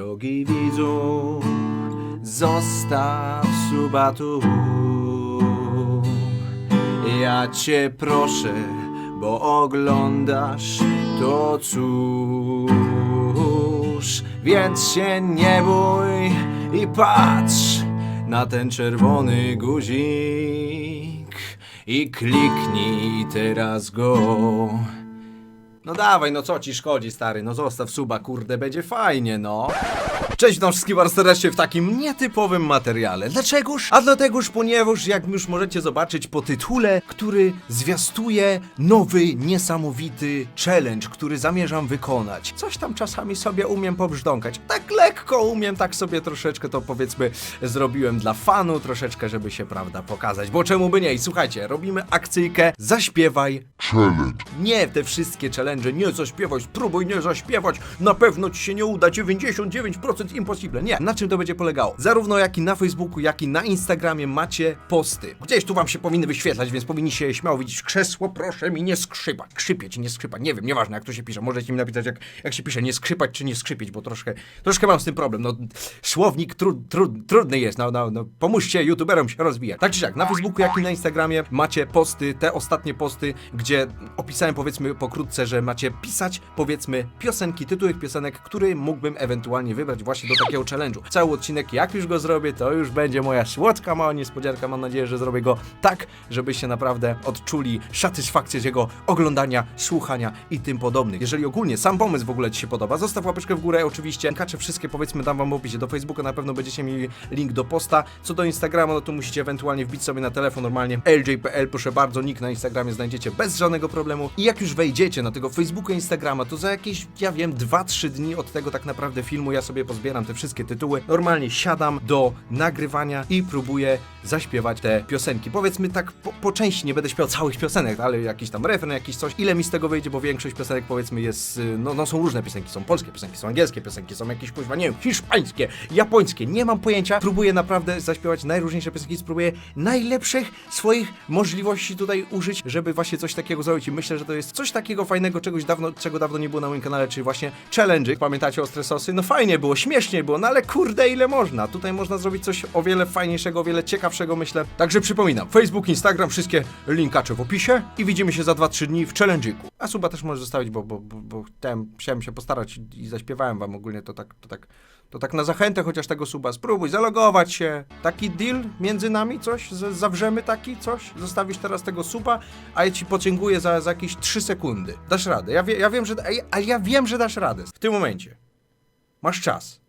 Drogi widzu, zostaw suba tu. Ja cię proszę, bo oglądasz to cóż, więc się nie bój i patrz na ten czerwony guzik i kliknij teraz go. No dawaj, no co ci szkodzi, stary? No zostaw suba, kurde, będzie fajnie, no. Cześć witam wszystkich bardzo serdecznie w takim nietypowym materiale. Dlaczegoż? A dlategoż, ponieważ jak już możecie zobaczyć po tytule, który zwiastuje nowy, niesamowity challenge, który zamierzam wykonać. Coś tam czasami sobie umiem pobrzdąkać. Tak lekko umiem, tak sobie troszeczkę to powiedzmy zrobiłem dla fanu, troszeczkę, żeby się, prawda, pokazać. Bo czemu by nie? I słuchajcie, robimy akcyjkę Zaśpiewaj Challenge. nie te wszystkie challenge, nie zaśpiewaj, spróbuj nie zaśpiewać, na pewno ci się nie uda, 99% impossible. Nie. Na czym to będzie polegało? Zarówno jak i na Facebooku, jak i na Instagramie macie posty. Gdzieś tu wam się powinny wyświetlać, więc powinniście śmiało widzieć krzesło, proszę mi nie skrzypać. Krzypieć, nie skrzypać, nie wiem, nieważne jak to się pisze. Możecie mi napisać jak, jak się pisze, nie skrzypać czy nie skrzypieć, bo troszkę, troszkę mam z tym problem. No, słownik tru, tru, trudny jest, no, no, no, pomóżcie youtuberom się rozwijać. Tak czy siak, na Facebooku, jak i na Instagramie macie posty, te ostatnie posty, gdzie opisałem powiedzmy pokrótce, że macie pisać powiedzmy piosenki, tytuły piosenek, które mógłbym ewentualnie wybrać właśnie do takiego challenge'u. Cały odcinek, jak już go zrobię, to już będzie moja słodka mała niespodzianka. Mam nadzieję, że zrobię go tak, żebyście naprawdę odczuli satysfakcję z jego oglądania, słuchania i tym podobnych. Jeżeli ogólnie sam pomysł w ogóle Ci się podoba, zostaw łapeczkę w górę, oczywiście. Linkacze wszystkie powiedzmy dam Wam w opisie. Do Facebooka na pewno będziecie mieli link do posta. Co do Instagrama, no to musicie ewentualnie wbić sobie na telefon normalnie lj.pl, proszę bardzo, nick na Instagramie znajdziecie bez żadnego problemu. I jak już wejdziecie na tego Facebooka Instagrama, to za jakieś, ja wiem, 2-3 dni od tego tak naprawdę filmu ja sobie pozbieram te wszystkie tytuły. Normalnie siadam do nagrywania i próbuję zaśpiewać te piosenki. Powiedzmy tak po, po części, nie będę śpiewał całych piosenek, ale jakiś tam refren, jakiś coś. Ile mi z tego wyjdzie, bo większość piosenek powiedzmy jest, y, no, no są różne piosenki, są polskie piosenki, są angielskie piosenki, są jakieś kuźwa, nie wiem, hiszpańskie, japońskie, nie mam pojęcia. Próbuję naprawdę zaśpiewać najróżniejsze piosenki, spróbuję najlepszych swoich możliwości tutaj użyć, żeby właśnie coś takiego zrobić i myślę, że to jest coś takiego fajnego, czegoś dawno, czego dawno nie było na moim kanale, czyli właśnie challenge. Pamiętacie ostre sosy? No fajnie było, śmiesznie było, no ale kurde ile można. Tutaj można zrobić coś o wiele fajniejszego, o wiele ciekawszego myślę. Także przypominam, Facebook, Instagram, wszystkie linkacze w opisie i widzimy się za 2-3 dni w challenge'iku. A suba też możesz zostawić, bo, bo, bo, bo chciałem, chciałem się postarać i zaśpiewałem wam ogólnie to tak, to tak, to tak na zachętę chociaż tego suba. Spróbuj zalogować się. Taki deal między nami, coś? Z, zawrzemy taki coś? Zostawisz teraz tego suba, a ja ci podziękuję za, za jakieś 3 sekundy. Dasz radę. Ja, wie, ja wiem, że, a ja, ja wiem, że dasz radę. W tym momencie. Masz czas.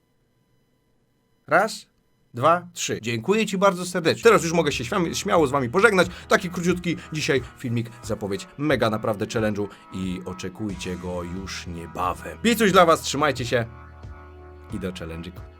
Raz, dwa, trzy. Dziękuję Ci bardzo serdecznie. Teraz już mogę się śmiało, z Wami pożegnać. Taki króciutki dzisiaj filmik, zapowiedź mega naprawdę challenge'u i oczekujcie go już niebawem. I coś dla Was, trzymajcie się i do challenge'iku.